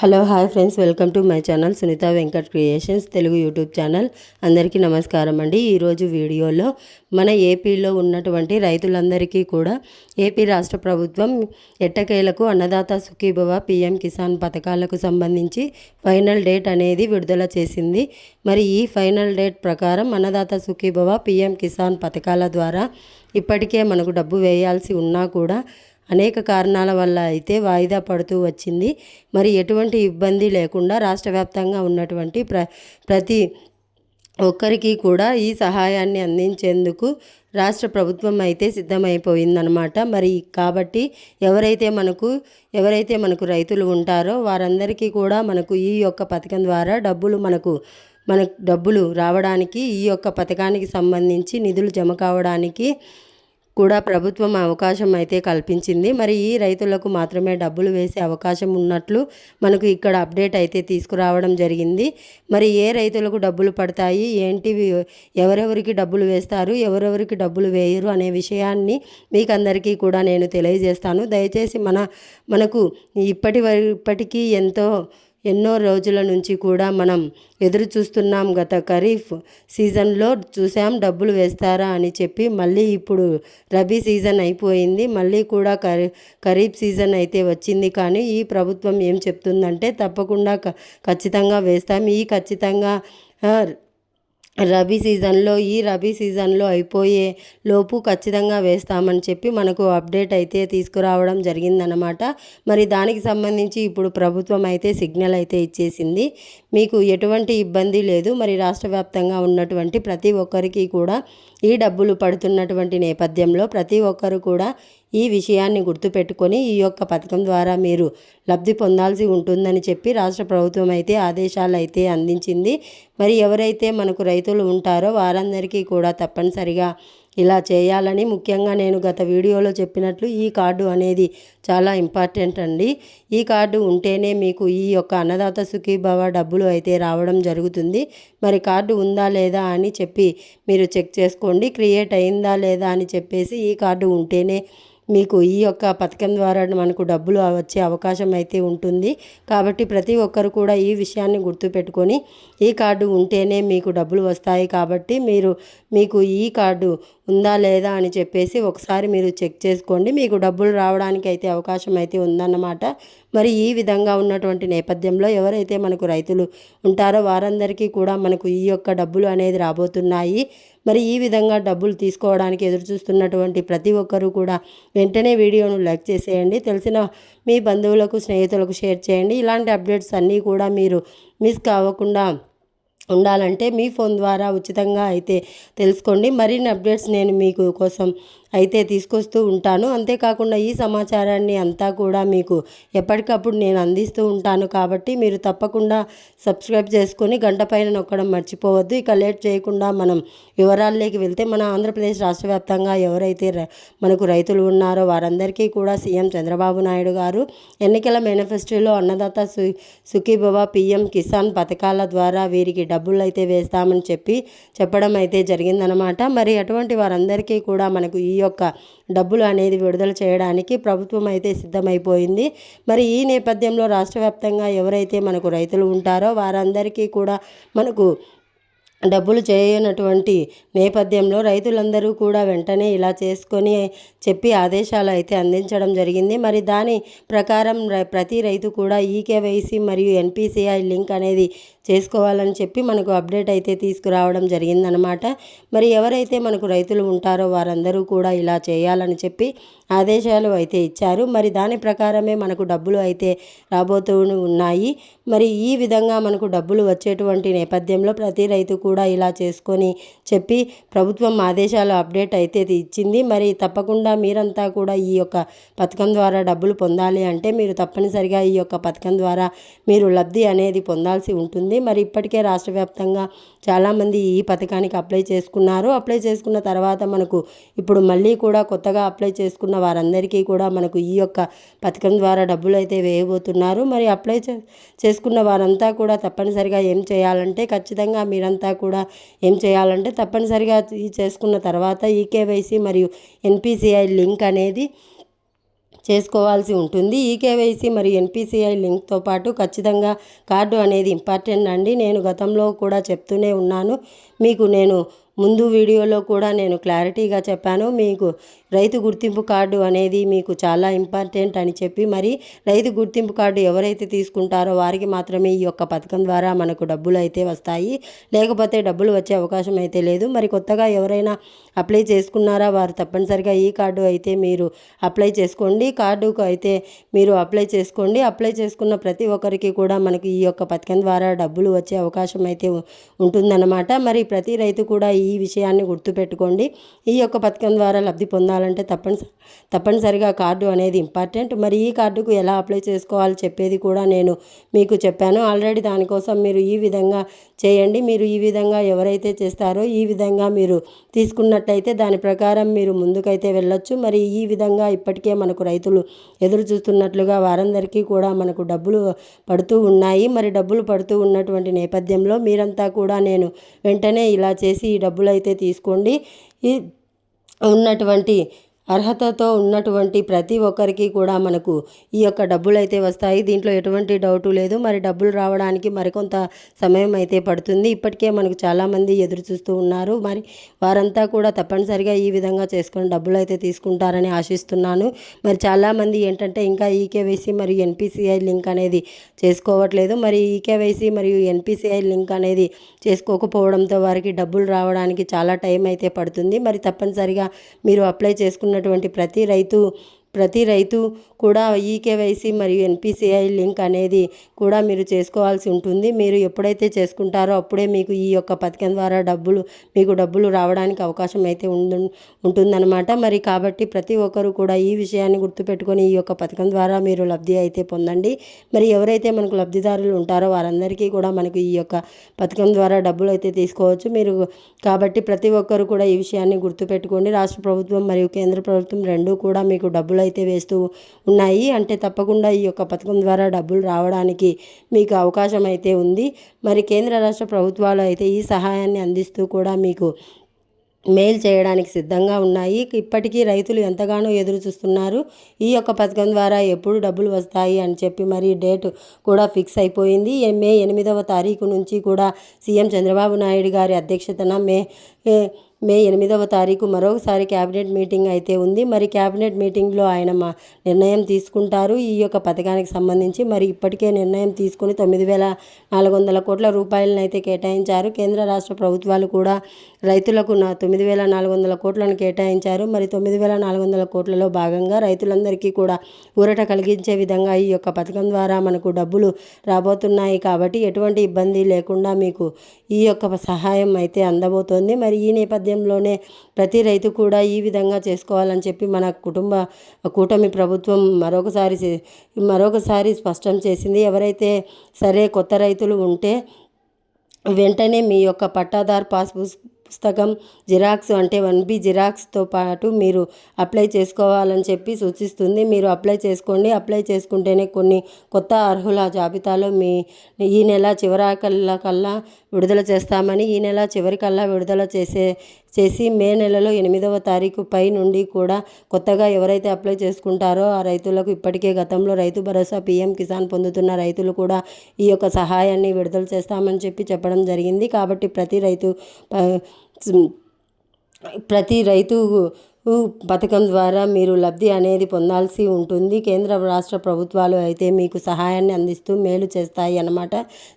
Hello hi friends. Welcome to my channel Sunitha Venkat creations Telugu YouTube channel. అందరికీ నమస్కారం అండి. ఈరోజు వీడియోలో మన ఏపీలో ఉన్నటువంటి రైతులందరికీ కూడా ఏపీ రాష్ట్ర ప్రభుత్వం ఎట్టకేలకు అన్నదాత సుఖీభవ పిఎం కిసాన్ పథకాలకు సంబంధించి ఫైనల్ డేట్ అనేది విడుదల చేసింది. మరి ఈ ఫైనల్ డేట్ ప్రకారం అన్నదాత సుఖీభవ పిఎం కిసాన్ పథకాల ద్వారా ఇప్పటికే మనకు డబ్బు వేయాల్సి ఉన్నా కూడా అనేక కారణాల వల్ల అయితే వాయిదా పడుతూ వచ్చింది. మరి ఎటువంటి ఇబ్బంది లేకుండా రాష్ట్ర వ్యాప్తంగా ఉన్నటువంటి ప్ర ప్రతి ఒక్కరికి కూడా ఈ సహాయాన్ని అందించేందుకు రాష్ట్ర ప్రభుత్వం అయితే సిద్ధమైపోయిందనమాట మరి కాబట్టి ఎవరైతే మనకు ఎవరైతే మనకు రైతులు ఉంటారో వారందరికీ కూడా మనకు ఈ యొక్క పథకం ద్వారా డబ్బులు మనకు మనకు డబ్బులు రావడానికి ఈ యొక్క పథకానికి సంబంధించి నిధులు జమ కావడానికి కూడా ప్రభుత్వం అవకాశం అయితే కల్పించింది. మరి ఈ రైతులకు మాత్రమే డబ్బులు వేసే అవకాశం ఉన్నట్లు మనకు ఇక్కడ అప్డేట్ అయితే తీసుకురావడం జరిగింది. మరి ఏ రైతులకు డబ్బులు పడతాయి? ఏంటివి ఎవరెవరికి డబ్బులు వేస్తారు? ఎవరెవరికి డబ్బులు వేయరు? అనే విషయాన్ని మీకు అందరికీ కూడా నేను తెలియజేస్తాను. దయచేసి మన మనకు ఇప్పటి ఇప్పటికీ ఎంతో ఎన్నో రోజుల నుంచి కూడా మనం ఎదురు చూస్తున్నాం గత ఖరీఫ్ సీజన్లో చూసాం డబ్బులు వేస్తారా అని చెప్పి మళ్ళీ ఇప్పుడు రబీ సీజన్ అయిపోయింది. మళ్ళీ కూడా ఖరీ ఖరీఫ్ సీజన్ అయితే వచ్చింది. కానీ ఈ ప్రభుత్వం ఏం చెప్తుందంటే తప్పకుండా ఖచ్చితంగా వేస్తాం. ఈ ఖచ్చితంగా రబీ సీజన్లో ఈ రబీ సీజన్లో అయిపోయే లోపు ఖచ్చితంగా వేస్తామని చెప్పి మనకు అప్డేట్ అయితే తీసుకురావడం జరిగిందనమాట మరి దానికి సంబంధించి ఇప్పుడు ప్రభుత్వం అయితే సిగ్నల్ అయితే ఇచ్చేసింది. మీకు ఎటువంటి ఇబ్బంది లేదు. మరి రాష్ట్ర వ్యాప్తంగా ఉన్నటువంటి ప్రతి ఒక్కరికి కూడా ఈ డబ్బులు పడుతున్నటువంటి నేపథ్యంలో ప్రతి ఒక్కరు కూడా ఈ విషయాన్ని గుర్తుపెట్టుకొని ఈ యొక్క పథకం ద్వారా మీరు లబ్ధి పొందాల్సి ఉంటుందని చెప్పి రాష్ట్ర ప్రభుత్వం అయితే ఆదేశాలు అయితే అందించింది. మరి ఎవరైతే మనకు రైతులు ఉంటారో వారందరికీ కూడా తప్పనిసరిగా ఇలా చేయాలని ముఖ్యంగా నేను గత వీడియోలో చెప్పినట్లు ఈ కార్డు అనేది చాలా ఇంపార్టెంట్ అండి. ఈ కార్డు ఉంటేనే మీకు ఈ యొక్క అన్నదాత సుఖీభవ డబ్బులు అయితే రావడం జరుగుతుంది. మరి కార్డు ఉందా లేదా అని చెప్పి మీరు చెక్ చేసుకోండి. క్రియేట్ అయిందా లేదా అని చెప్పేసి ఈ కార్డు ఉంటేనే మీకు ఈ యొక్క పథకం ద్వారా మనకు డబ్బులు వచ్చే అవకాశం అయితే ఉంటుంది. కాబట్టి ప్రతి ఒక్కరు కూడా ఈ విషయాన్ని గుర్తుపెట్టుకొని ఈ కార్డు ఉంటేనే మీకు డబ్బులు వస్తాయి. కాబట్టి మీరు మీకు ఈ కార్డు ఉందా లేదా అని చెప్పేసి ఒకసారి మీరు చెక్ చేసుకోండి. మీకు డబ్బులు రావడానికి అయితే అవకాశం అయితే ఉందన్నమాట. మరి ఈ విధంగా ఉన్నటువంటి నేపథ్యంలో ఎవరైతే మనకు రైతులు ఉంటారో వారందరికీ కూడా మనకు ఈ యొక్క డబ్బులు అనేది రాబోతున్నాయి. మరి ఈ విధంగా డబ్బులు తీసుకోవడానికి ఎదురు చూస్తున్నటువంటి ప్రతి ఒక్కరూ కూడా వెంటనే వీడియోను లైక్ చేసేయండి. తెలిసిన మీ బంధువులకు స్నేహితులకు షేర్ చేయండి. ఇలాంటి అప్డేట్స్ అన్నీ కూడా మీరు మిస్ కావకుండా ఉండాలంటే మీ ఫోన్ ద్వారా ఉచితంగా అయితే తెలుసుకోండి. మరిన్ని అప్డేట్స్ నేను మీకు కోసం అయితే తీసుకొస్తూ ఉంటాను. అంతేకాకుండా ఈ సమాచారాన్ని అంతా కూడా మీకు ఎప్పటికప్పుడు నేను అందిస్తూ ఉంటాను కాబట్టి మీరు తప్పకుండా సబ్స్క్రైబ్ చేసుకొని గంట పైన నొక్కడం మర్చిపోవద్దు. ఇక లేట్ చేయకుండా మనం వివరాల్లోకి వెళ్తే మన ఆంధ్రప్రదేశ్ రాష్ట్ర వ్యాప్తంగా ఎవరైతే మనకు రైతులు ఉన్నారో వారందరికీ కూడా సీఎం చంద్రబాబు నాయుడు గారు ఎన్నికల మేనిఫెస్టోలో అన్నదాత సు సుఖీభవ పిఎం కిసాన్ పథకాల ద్వారా వీరికి డబ్బులు అయితే వేస్తామని చెప్పి చెప్పడం అయితే జరిగిందనమాట మరి అటువంటి వారందరికీ కూడా మనకు ఈ యొక్క డబ్బులు అనేది విడుదల చేయడానికి ప్రభుత్వం అయితే సిద్ధమైపోయింది. మరి ఈ నేపథ్యంలో రాష్ట్ర వ్యాప్తంగా ఎవరైతే మనకు రైతులు ఉంటారో వారందరికీ కూడా మనకు డబ్బులు చేయనటువంటి నేపథ్యంలో రైతులందరూ కూడా వెంటనే ఇలా చేసుకొని చెప్పి ఆదేశాలు అయితే అందించడం జరిగింది. మరి దాని ప్రకారం ప్రతి రైతు కూడా ఈకేవైసీ మరియు ఎన్పిసిఐ లింక్ అనేది చేసుకోవాలని చెప్పి మనకు అప్డేట్ అయితే తీసుకురావడం జరిగిందనమాట మరి ఎవరైతే మనకు రైతులు ఉంటారో వారందరూ కూడా ఇలా చేయాలని చెప్పి ఆదేశాలు అయితే ఇచ్చారు. మరి దాని ప్రకారమే మనకు డబ్బులు అయితే రాబోతూ ఉన్నాయి. మరి ఈ విధంగా మనకు డబ్బులు వచ్చేటువంటి నేపథ్యంలో ప్రతి రైతు కూడా ఇలా చేసుకొని చెప్పి ప్రభుత్వం ఆదేశాలు అప్డేట్ అయితే ఇచ్చింది. మరి తప్పకుండా మీరంతా కూడా ఈ యొక్క పథకం ద్వారా డబ్బులు పొందాలి అంటే మీరు తప్పనిసరిగా ఈ యొక్క పథకం ద్వారా మీరు లబ్ధి అనేది పొందాల్సి ఉంటుంది. మరి ఇప్పటికే రాష్ట్ర వ్యాప్తంగా చాలామంది ఈ పథకానికి అప్లై చేసుకున్నారు. అప్లై చేసుకున్న తర్వాత మనకు ఇప్పుడు మళ్ళీ కూడా కొత్తగా అప్లై చేసుకున్న వారందరికీ కూడా మనకు ఈ యొక్క పథకం ద్వారా డబ్బులు అయితే వేయబోతున్నారు. మరి అప్లై చేసుకున్న వారంతా కూడా తప్పనిసరిగా ఏం చేయాలంటే ఖచ్చితంగా మీరంతా కూడా ఏం చేయాలంటే తప్పనిసరిగా ఈ చేసుకున్న తర్వాత ఈకేవైసీ మరియు ఎన్పిసిఐ లింక్ అనేది చేసుకోవాల్సి ఉంటుంది. ఈ కేవైసీ మరియు ఎన్పిసిఐ లింక్తో పాటు ఖచ్చితంగా కార్డు అనేది ఇంపార్టెంట్ అండి. నేను గతంలో కూడా చెప్తూనే ఉన్నాను. మీకు నేను ముందు వీడియోలో కూడా నేను క్లారిటీగా చెప్పాను. మీకు రైతు గుర్తింపు కార్డు అనేది మీకు చాలా ఇంపార్టెంట్ అని చెప్పి మరి రైతు గుర్తింపు కార్డు ఎవరైతే తీసుకుంటారో వారికి మాత్రమే ఈ యొక్క పథకం ద్వారా మనకు డబ్బులు అయితే వస్తాయి. లేకపోతే డబ్బులు వచ్చే అవకాశం అయితే లేదు. మరి కొత్తగా ఎవరైనా అప్లై చేసుకున్నారా? వారు తప్పనిసరిగా ఈ కార్డు అయితే మీరు అప్లై చేసుకోండి. కార్డుకు అయితే మీరు అప్లై చేసుకోండి. అప్లై చేసుకున్న ప్రతి ఒక్కరికి కూడా మనకి ఈ యొక్క పథకం ద్వారా డబ్బులు వచ్చే అవకాశం అయితే ఉంటుందన్నమాట. మరి ప్రతి రైతు కూడా ఈ విషయాన్ని గుర్తుపెట్టుకోండి. ఈ యొక్క పథకం ద్వారా లబ్ధి పొందాలంటే తప్పనిసరి తప్పనిసరిగా కార్డు అనేది ఇంపార్టెంట్. మరి ఈ కార్డుకు ఎలా అప్లై చేసుకోవాలో చెప్పేది కూడా నేను మీకు చెప్పాను. ఆల్రెడీ దానికోసం మీరు ఈ విధంగా చేయండి. మీరు ఈ విధంగా ఎవరైతే చేస్తారో ఈ విధంగా మీరు తీసుకున్నట్లయితే దాని ప్రకారం మీరు ముందుకైతే వెళ్ళొచ్చు. మరి ఈ విధంగా ఇప్పటికే మనకు రైతులు ఎదురు చూస్తున్నట్లుగా వారందరికీ కూడా మనకు డబ్బులు పడుతూ ఉన్నాయి. మరి డబ్బులు పడుతూ ఉన్నటువంటి నేపథ్యంలో మీరంతా కూడా నేను వెంటనే ఇలా చేసి ఈ డబ్బులు అయితే తీసుకోండి. ఈ ఉన్నటువంటి అర్హతతో ఉన్నటువంటి ప్రతి ఒక్కరికి కూడా మనకు ఈ యొక్క డబ్బులు అయితే వస్తాయి. దీంట్లో ఎటువంటి డౌటు లేదు. మరి డబ్బులు రావడానికి మరికొంత సమయం అయితే పడుతుంది. ఇప్పటికే మనకు చాలామంది ఎదురు చూస్తూ ఉన్నారు. మరి వారంతా కూడా తప్పనిసరిగా ఈ విధంగా చేసుకొని డబ్బులు అయితే తీసుకుంటారని ఆశిస్తున్నాను. మరి చాలామంది ఏంటంటే ఇంకా ఈకేవైసీ మరియు ఎన్పిసిఐ లింక్ అనేది చేసుకోవట్లేదు. మరి ఈకేవైసీ మరియు ఎన్పిసిఐ లింక్ అనేది చేసుకోకపోవడంతో వారికి డబ్బులు రావడానికి చాలా టైం అయితే పడుతుంది. మరి తప్పనిసరిగా మీరు అప్లై చేసుకున్న ఉన్నటువంటి ప్రతి రైతు ప్రతి రైతు కూడా ఈకేవైసీ మరియు ఎన్పిసిఐ లింక్ అనేది కూడా మీరు చేసుకోవాల్సి ఉంటుంది. మీరు ఎప్పుడైతే చేసుకుంటారో అప్పుడే మీకు ఈ యొక్క పథకం ద్వారా డబ్బులు మీకు డబ్బులు రావడానికి అవకాశం అయితే ఉండు ఉంటుందన్నమాట. మరి కాబట్టి ప్రతి ఒక్కరు కూడా ఈ విషయాన్ని గుర్తుపెట్టుకొని ఈ యొక్క పథకం ద్వారా మీరు లబ్ధి అయితే పొందండి. మరి ఎవరైతే మనకు లబ్ధిదారులు ఉంటారో వారందరికీ కూడా మనకు ఈ యొక్క పథకం ద్వారా డబ్బులు అయితే తీసుకోవచ్చు. మీరు కాబట్టి ప్రతి ఒక్కరు కూడా ఈ విషయాన్ని గుర్తుపెట్టుకోండి. రాష్ట్ర ప్రభుత్వం మరియు కేంద్ర ప్రభుత్వం రెండూ కూడా మీకు డబ్బులు అయితే వేస్తూ ఉన్నాయి. అంటే తప్పకుండా ఈ యొక్క పథకం ద్వారా డబ్బులు రావడానికి మీకు అవకాశం అయితే ఉంది. మరి కేంద్ర రాష్ట్ర ప్రభుత్వాలు అయితే ఈ సహాయాన్ని అందిస్తూ కూడా మీకు మెయిల్ చేయడానికి సిద్ధంగా ఉన్నాయి. ఇప్పటికీ రైతులు ఎంతగానో ఎదురు చూస్తున్నారు. ఈ యొక్క పథకం ద్వారా ఎప్పుడు డబ్బులు వస్తాయి అని చెప్పి మరి డేట్ కూడా ఫిక్స్ అయిపోయింది. మే ఎనిమిదవ తారీఖు నుంచి కూడా సీఎం చంద్రబాబు నాయుడు గారి అధ్యక్షతన మే మే ఎనిమిదవ తారీఖు మరొకసారి క్యాబినెట్ మీటింగ్ అయితే ఉంది. మరి క్యాబినెట్ మీటింగ్లో ఆయన మా నిర్ణయం తీసుకుంటారు. ఈ యొక్క పథకానికి సంబంధించి మరి ఇప్పటికే నిర్ణయం తీసుకుని తొమ్మిది వేల నాలుగు వందల కోట్ల రూపాయలను అయితే కేటాయించారు. కేంద్ర రాష్ట్ర ప్రభుత్వాలు కూడా రైతులకు నా తొమ్మిది వేల నాలుగు వందల కోట్లను కేటాయించారు. మరి తొమ్మిది వేల నాలుగు వందల కోట్లలో భాగంగా రైతులందరికీ కూడా ఊరట కలిగించే విధంగా ఈ యొక్క పథకం ద్వారా మనకు డబ్బులు రాబోతున్నాయి కాబట్టి ఎటువంటి ఇబ్బంది లేకుండా మీకు ఈ యొక్క సహాయం అయితే అందబోతోంది. మరి ఈ నేపథ్యంలోనే ప్రతి రైతు కూడా ఈ విధంగా చేసుకోవాలని చెప్పి మన కుటుంబ కూటమి ప్రభుత్వం మరొకసారి మరొకసారి స్పష్టం చేసింది. ఎవరైతే సరే కొత్త రైతులు ఉంటే వెంటనే మీ యొక్క పట్టాదార్ పాస్ పుస్- పుస్తకం జిరాక్స్ అంటే వన్ బి జిరాక్స్తో పాటు మీరు అప్లై చేసుకోవాలని చెప్పి సూచిస్తుంది. మీరు అప్లై చేసుకోండి. అప్లై చేసుకుంటేనే కొన్ని కొత్త అర్హుల జాబితాలో మీ ఈ నెల చివరాకల్లా కల్లా విడుదల చేస్తామని ఈ నెల చివరికల్లా విడుదల చేసే చేసి మే నెలలో ఎనిమిదవ తారీఖు పై నుండి కూడా కొత్తగా ఎవరైతే అప్లై చేసుకుంటారో ఆ రైతులకు ఇప్పటికే గతంలో రైతు భరోసా పీఎం కిసాన్ పొందుతున్న రైతులు కూడా ఈ యొక్క సహాయాన్ని విడుదల చేస్తామని చెప్పి చెప్పడం జరిగింది. కాబట్టి ప్రతి రైతు ప్రతి రైతు పథకం ద్వారా మీరు లబ్ధి అనేది పొందాల్సి ఉంటుంది. కేంద్ర రాష్ట్ర ప్రభుత్వాలు అయితే మీకు సహాయాన్ని అందిస్తూ మేలు చేస్తాయి అన్నమాట.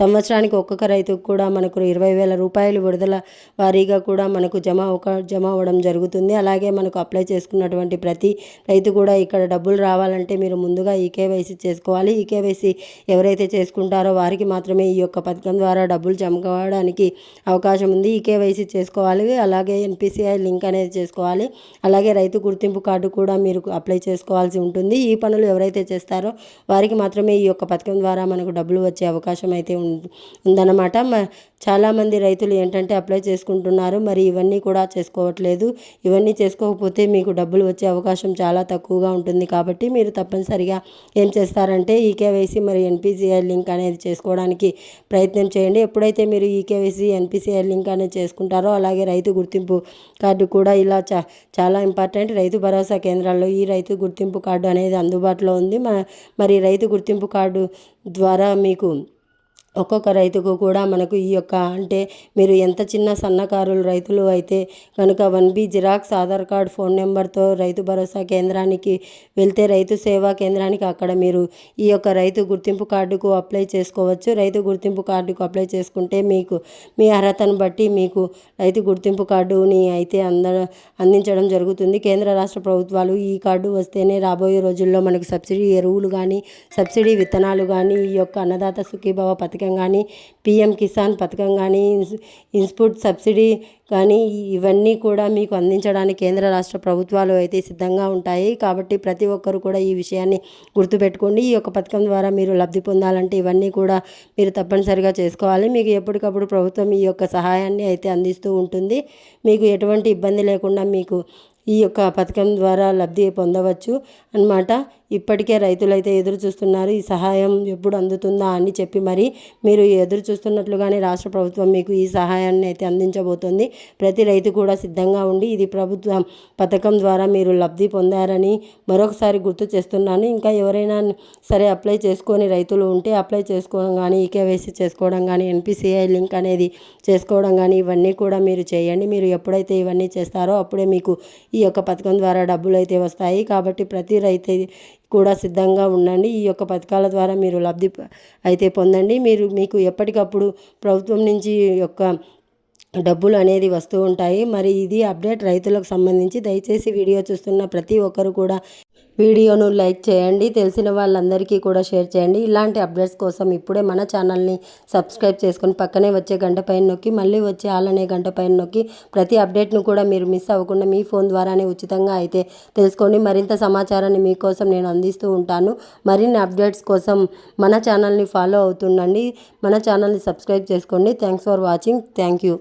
సంవత్సరానికి ఒక్కొక్క రైతుకు కూడా మనకు ఇరవై వేల రూపాయలు విడుదల వారీగా కూడా మనకు జమ ఒక జమ అవ్వడం జరుగుతుంది. అలాగే మనకు అప్లై చేసుకున్నటువంటి ప్రతి రైతు కూడా ఇక్కడ డబ్బులు రావాలంటే మీరు ముందుగా ఈ కేవైసీ చేసుకోవాలి. ఈ కేవైసీ ఎవరైతే చేసుకుంటారో వారికి మాత్రమే ఈ యొక్క పథకం ద్వారా డబ్బులు జమ కావడానికి అవకాశం ఉంది. ఈ కేవైసీ చేసుకోవాలి. అలాగే ఎన్పిసిఐ లింక్ అనేది చేసుకోవాలి. అలా అలాగే రైతు గుర్తింపు కార్డు కూడా మీరు అప్లై చేసుకోవాల్సి ఉంటుంది. ఈ పనులు ఎవరైతే చేస్తారో వారికి మాత్రమే ఈ యొక్క పథకం ద్వారా మనకు డబ్బులు వచ్చే అవకాశం అయితే ఉం- ఉందన్నమాట. మ- చాలామంది రైతులు ఏంటంటే అప్లై చేసుకుంటున్నారు. మరి ఇవన్నీ కూడా చేసుకోవట్లేదు. ఇవన్నీ చేసుకోకపోతే మీకు డబ్బులు వచ్చే అవకాశం చాలా తక్కువగా ఉంటుంది. కాబట్టి మీరు తప్పనిసరిగా ఏం చేస్తారంటే ఈకేవైసీ మరి ఎన్పిసిఐ లింక్ అనేది చేసుకోవడానికి ప్రయత్నం చేయండి. ఎప్పుడైతే మీరు ఈకేవైసీ ఎన్పిసిఐ లింక్ అనేది చేసుకుంటారో అలాగే రైతు గుర్తింపు కార్డు కూడా ఇలా చా చాలా చాలా ఇంపార్టెంట్. రైతు భరోసా కేంద్రాల్లో ఈ రైతు గుర్తింపు కార్డు అనేది అందుబాటులో ఉంది. మ- మరి రైతు గుర్తింపు కార్డు ద్వారా మీకు ఒక్కొక్క రైతుకు కూడా మనకు ఈ యొక్క అంటే మీరు ఎంత చిన్న సన్నకారులు రైతులు అయితే కనుక one B xerox Aadhaar card phone నెంబర్తో రైతు భరోసా కేంద్రానికి వెళ్తే రైతు సేవా కేంద్రానికి అక్కడ మీరు ఈ యొక్క రైతు గుర్తింపు కార్డుకు అప్లై చేసుకోవచ్చు. రైతు గుర్తింపు కార్డుకు అప్లై చేసుకుంటే మీకు మీ అర్హతను బట్టి మీకు రైతు గుర్తింపు కార్డుని అయితే అంద అందించడం జరుగుతుంది. కేంద్ర రాష్ట్ర ప్రభుత్వాలు ఈ కార్డు వస్తేనే రాబోయే రోజుల్లో మనకు సబ్సిడీ ఎరువులు కానీ సబ్సిడీ విత్తనాలు కానీ ఈ యొక్క అన్నదాత సుఖీభవ పథకం కానీ పిఎం కిసాన్ పథకం కానీ ఇన్స్పుట్ సబ్సిడీ కానీ ఇవన్నీ కూడా మీకు అందించడానికి కేంద్ర రాష్ట్ర ప్రభుత్వాలు అయితే సిద్ధంగా ఉంటాయి. కాబట్టి ప్రతి ఒక్కరు కూడా ఈ విషయాన్ని గుర్తుపెట్టుకోండి. ఈ యొక్క పథకం ద్వారా మీరు లబ్ధి పొందాలంటే ఇవన్నీ కూడా మీరు తప్పనిసరిగా చేసుకోవాలి. మీకు ఎప్పటికప్పుడు ప్రభుత్వం ఈ యొక్క సహాయాన్ని అయితే అందిస్తూ ఉంటుంది. మీకు ఎటువంటి ఇబ్బంది లేకుండా మీకు ఈ యొక్క పథకం ద్వారా లబ్ధి పొందవచ్చు అన్నమాట. ఇప్పటికే రైతులైతే ఎదురు చూస్తున్నారు ఈ సహాయం ఎప్పుడు అందుతుందా అని చెప్పి మరి మీరు ఎదురు చూస్తున్నట్లుగానే రాష్ట్ర ప్రభుత్వం మీకు ఈ సహాయాన్ని అయితే అందించబోతోంది. ప్రతి రైతు కూడా సిద్ధంగా ఉండి ఇది ప్రభుత్వం పథకం ద్వారా మీరు లబ్ధి పొందారని మరొకసారి గుర్తు చేస్తున్నాను. ఇంకా ఎవరైనా సరే అప్లై చేసుకొని రైతులు ఉంటే అప్లై చేసుకోవడం కానీ ఈకేవైసీ చేసుకోవడం కానీ ఎన్పిసిఐ లింక్ అనేది చేసుకోవడం కానీ ఇవన్నీ కూడా మీరు చేయండి. మీరు ఎప్పుడైతే ఇవన్నీ చేస్తారో అప్పుడే మీకు ఈ యొక్క పథకం ద్వారా డబ్బులు అయితే వస్తాయి. కాబట్టి ప్రతి రైతు కూడా సిద్ధంగా ఉండండి. ఈ యొక్క పథకాల ద్వారా మీరు లబ్ధి అయితే పొందండి. మీరు మీకు ఎప్పటికప్పుడు ప్రభుత్వం నుంచి యొక్క డబ్బులు అనేది వస్తూ ఉంటాయి. మరి ఇది అప్డేట్ రైతులకు సంబంధించి దయచేసి వీడియో చూస్తున్న ప్రతి ఒక్కరు కూడా వీడియోను లైక్ చేయండి తెలిసిన వాళ్ళందరికీ కూడా షేర్ చేయండి. ఇలాంటి అప్డేట్స్ కోసం ఇప్పుడే మన ఛానల్ని సబ్స్క్రైబ్ చేసుకొని పక్కనే వచ్చే గంట పైన నొక్కి మళ్ళీ వచ్చే ఆలనే గంట పైన నొక్కి ప్రతి అప్డేట్ను కూడా మీరు మిస్ అవ్వకుండా మీ ఫోన్ ద్వారానే ఉచితంగా అయితే తెలుసుకోండి. మరింత సమాచారాన్ని మీకోసం నేను అందిస్తూ ఉంటాను. మరిన్ని అప్డేట్స్ కోసం మన ఛానల్ని ఫాలో అవుతుండండి. మన ఛానల్ని సబ్స్క్రైబ్ చేసుకోండి. Thanks for watching. Thank you.